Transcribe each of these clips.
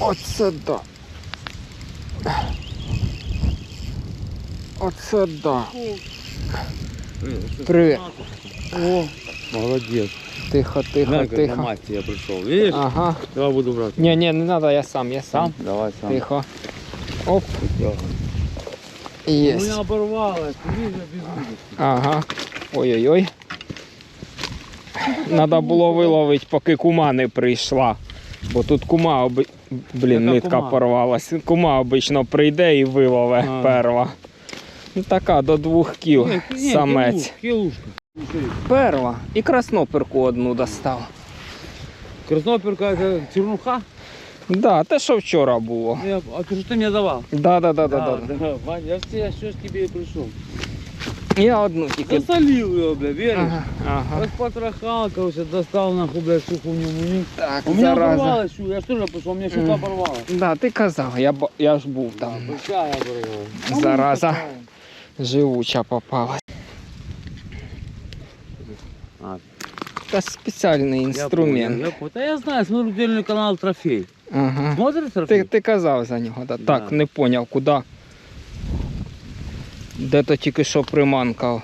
Оце да. Оце да. Привіт. О, молодец. Тихо, тихо, На, как на тихо. масти я пришел. Видишь? Ага. Давай буду брать. Ні, ні, не треба, я сам, я сам. Давай сам. Тихо. Оп, Всё. У єсть. меня оборвалось. Видишь, без удочки. Ага. Ой-ой-ой. Надо було виловити, поки кума не прийшла. Бо тут кума оби... Блін, Яка нитка кума? порвалась. Кума обично прийде і вилове А. перва. Ну така до двох кіл Ні, ні, самець. кілу- Кілушка. Слушай, Перва. І красноперку одну достав. Красноперка это чернуха? Да, те, що вчора було. Я- А ты что ты мне давал? Да, да, да, да, да. да. Вань, я все, я что ж к тебе и пришел. Я одну тільки. Засолил ее, бля, веришь? Ага, ага. Распотрахал, короче, достал нахуй, бля, щуку в нему. Так, У меня зараза. оборвалась щука, я что же пошел, у меня щука оборвала. Да, ти казав, я, б- я ж був там. Большая оборвала. Зараза. Живуча попалась. А, Це спеціальний я інструмент. я понял. Да я знаю, смотрю отдельный канал Трофей. Ага. Смотришь Трофей? Ти, ти казав за нього, да. Да. так, не поняв, куди. Де то тільки що приманка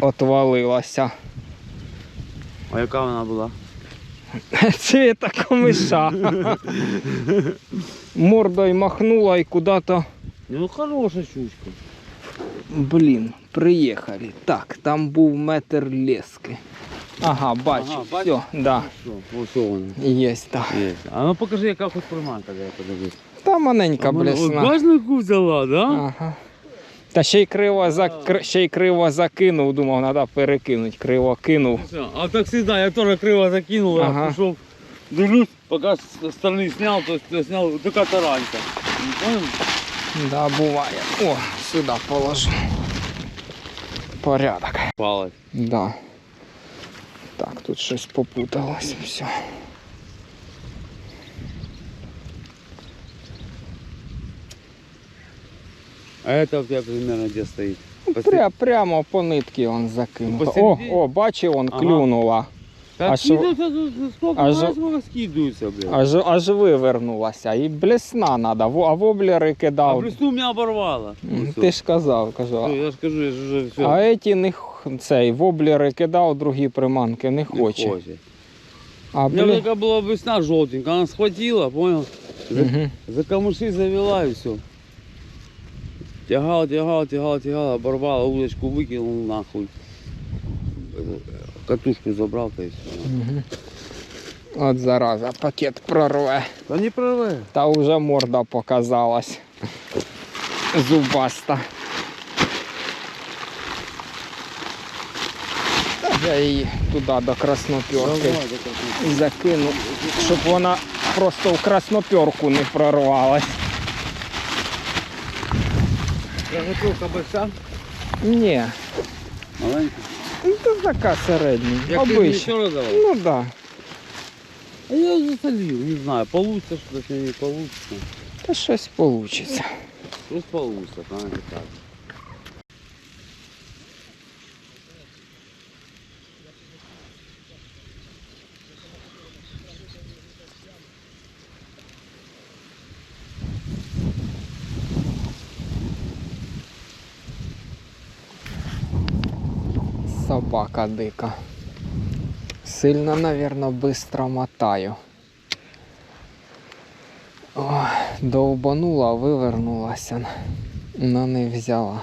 отвалилася. А яка вона була? Цвіта комиша. Мордою махнула і куди-то. Ну хороша щучка. Блін, приїхали. Так, там був метр лески. Ага, бачу. Ага, Все, бачиш? да. Ось що. Є, так. Є. А ну покажи, яка хоч приманка, де я подивлюсь. Та маленька блесна. Бажнику взяла, да? Ага. Та ще й криво, зак... ще й криво закинув, думав, треба перекинути. Криво кинув. А так всегда, я тоже криво закинул, Ага. я пришел, дивлюсь, пока с стороны снял, то снял така таранька. Да, буває. О, сюди положу. Порядок. Палась. Да. Так, тут щось попуталось. Все. А это у тебя примерно где стоит? Пря, прямо по нитки он закинув. О, Посередині? о, бачив, он Ага. клюнула. Так А що- скидываются, тут сколько, а а що- сколько скидываются, блядь. Аж, аж вивернулася. І блесна треба, а воблери А кидав. блесну меня оборвало. М, Ось Ти ж казав, кажу. Все, я ж кажу, я ж уже все. А эти не х- цей воблери кидав, другі приманки не хоче. А У меня блін. такая была блесна желтенькая, она схватила, понял? За, Угу. за камыши завела и все. Тягал, тягал, тягал, тягал, оборвала, удочку выкинул нахуй. Эту, э, Катушку забрал, то и все. Угу. От зараза, пакет прорве. Да не прорвай. Та вже морда показалась. Зубаста. Та Я її туди до красноперки закину, щоб вона просто в красноперку не прорвалась. Заготовка большая? Ні, Маленькая. ну це така середня. Я ты мне Обична. еще раз давал? Ну так. Да. А я засолил, не знаю, получится что-то, не получится. Та щось вийде. Что получится, правильно так. Собака дика. Сильно, наверное, быстро мотаю. О, довбанула, вивернулася, но не взяла.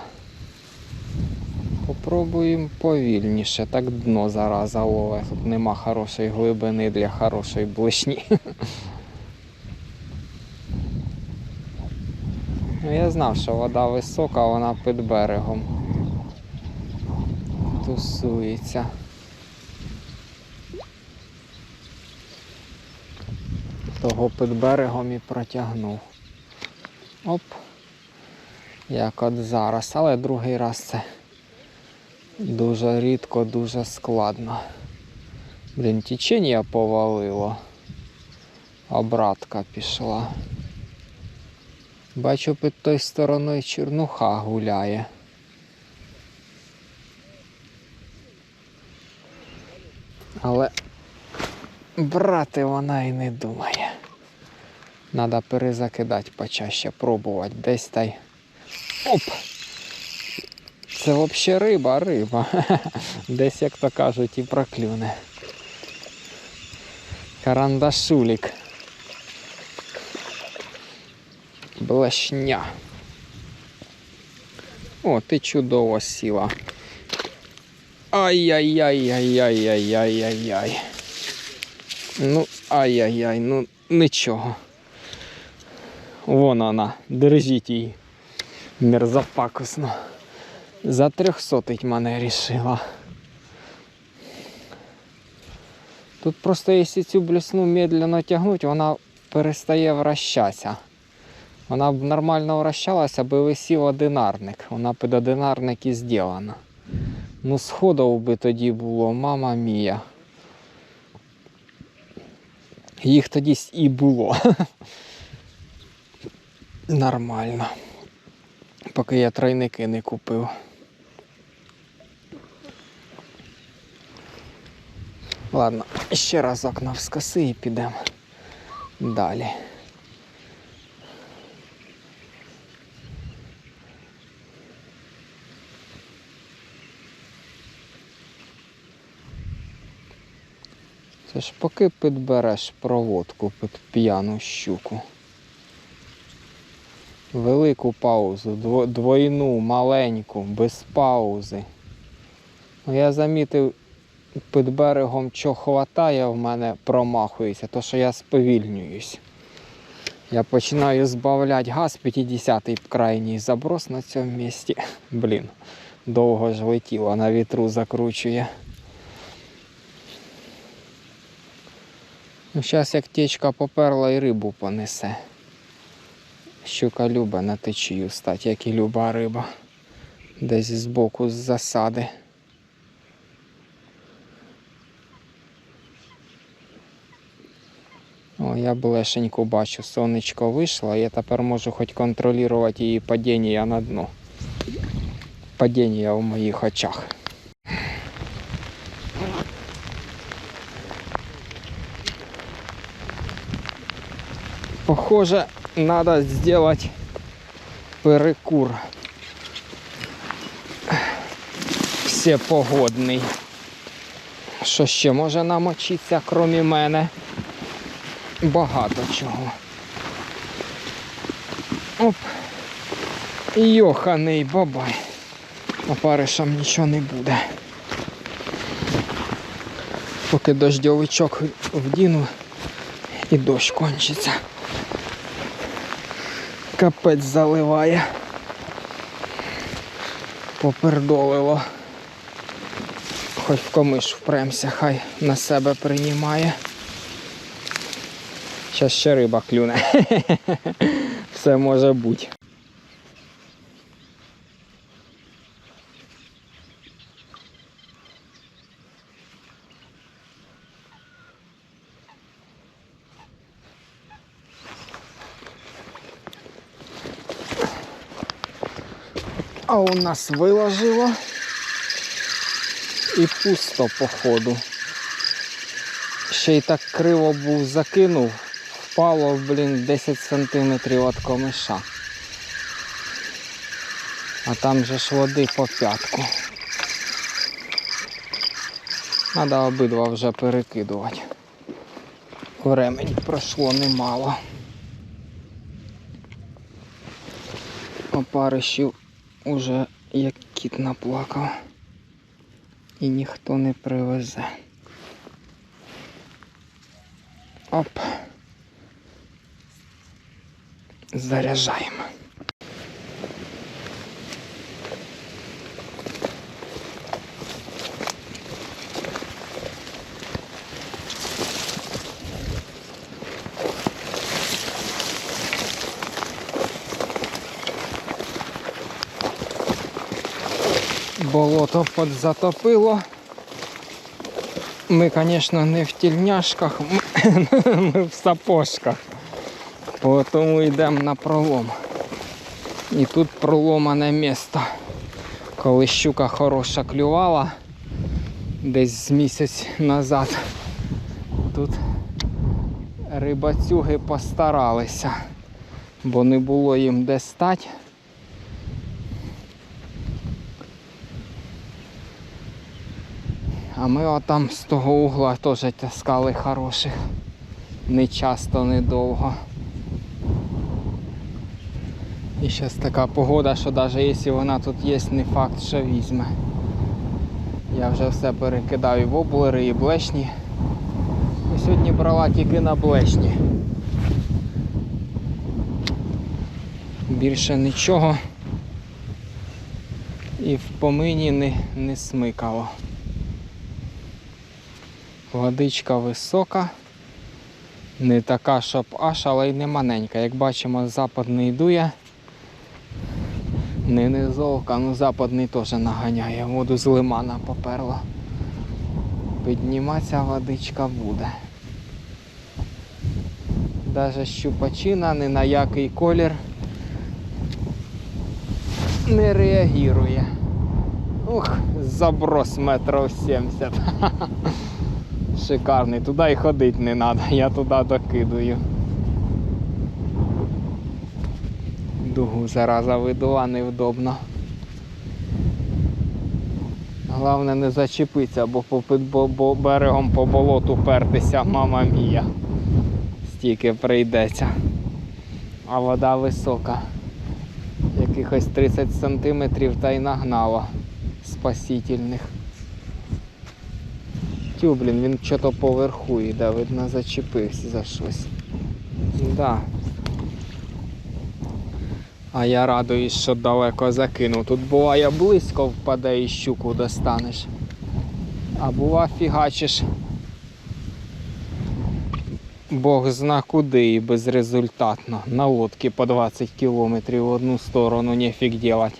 Попробуємо повільніше, так дно зараза лове. Тут нема хорошої глибини для хорошої блишні. Ну, Я знав, що вода висока, вона під берегом тусується. Того під берегом і протягнув. Оп. Як от зараз, але другий раз це дуже рідко, дуже складно. Блін, течення повалило. Обратка пішла. Бачу, під той стороною чернуха гуляє. Але брати вона і не думає. Надо перезакидати почаще, пробувати. Десь та й. Оп! Це взагалі риба, риба. Десь, як то кажуть, і проклюне. Карандашулік. Блешня. О, ти чудово сіла. Ай-яй-яй-яй-яй-яй-яй-яй. Ну, ай-яй-яй, ну нічого. Вон вона, держіть її. Мерзопакусно. За трьохсотить мене рішила. Тут просто якщо цю блесну медленно тягнуть, вона перестає вращатися. Вона б нормально вращалася, аби висів одинарник. Вона під одинарник і зроблена. Ну, сходов би тоді було, мама мія. Їх тоді і було. Нормально. Поки я тройники не купив. Ладно, ще разок навскоси і підемо далі. Це ж поки підбереш проводку під п'яну щуку. Велику паузу, двойну, маленьку, без паузи. Ну, Я замітив, під берегом що хватає, в мене промахується, то що я сповільнююсь. Я починаю збавляти газ 50-й крайній заброс на цьому місці. Блін, довго ж летіло, на вітру закручує. Зараз як течка поперла і рибу понесе. Щука люба на течію стати, як і люба риба. Десь збоку з засади. О, я блешеньку бачу, сонечко вийшло, я тепер можу хоч контролювати її падіння на дно. Падіння в моїх очах. Похоже, надо сделать перекур. Всепогодний. Що ще може намочитися, крім мене? Багато чого. Оп. Йоханий бабай. Опаришам нічого не буде. Поки дождьовичок вдіну і дощ кончиться. Капець заливає. Попердолило. Хоч в комиш впремся, хай на себе приймає. Зараз ще риба клюне. Все може бути. А у нас виложило і пусто походу. Ще й так криво був закинув, впало, блін, 10 сантиметрів від комиша. А там же ж води по п'ятку. Надо обидва вже перекидувати. Времені пройшло немало. Опаришів уже як кіт наплакав. І ніхто не привезе. Оп. Заряджаємо. Болото подзатопило. Ми, звісно, не в тільняшках, ми, в сапожках. По Тому йдемо на пролом. І тут проломане місто. Коли щука хороша клювала десь місяць назад. Тут Рибацюги постаралися, бо не було їм де стати. А ми отам з того угла теж таскали хороших. Не часто, не довго. І зараз така погода, що навіть якщо вона тут є, не факт, що візьме. Я вже все перекидав і воблери, і блешні. І сьогодні брала тільки на блешні. Більше нічого. І в помині не, не смикало. Водичка висока. Не така, щоб аж, але й не маленька. Як бачимо, западний дує. Не низовка, ну западний теж наганяє. Воду з лимана поперло. Підніматися водичка буде. Даже щупачина ні на який колір не реагує. Ух, заброс метрів 70. Шикарний, туди і ходити не треба, я туди докидую. Дугу зараза видула невдобно. Головне не зачепитися, бо по, берегом по болоту пертися, мама мія. Стільки прийдеться. А вода висока. Якихось 30 сантиметрів та й нагнала спасительних. Тю, блін, він що-то поверху йде, видно, зачепився за щось. Да. А я радуюсь, що далеко закинув. Тут буває близько впаде і щуку достанеш. А бува фігачиш. Бог зна куди і безрезультатно. На лодці по 20 кілометрів в одну сторону нефіг делать.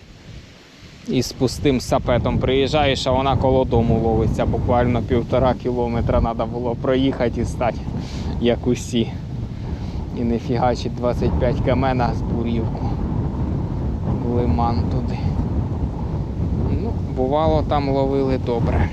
І з пустим сапетом приїжджаєш, а вона коло дому ловиться. Буквально півтора кілометра треба було проїхати і стати, як усі. І не фігачить 25 км на збурівку. В лиман туди. Ну, бувало, там ловили добре.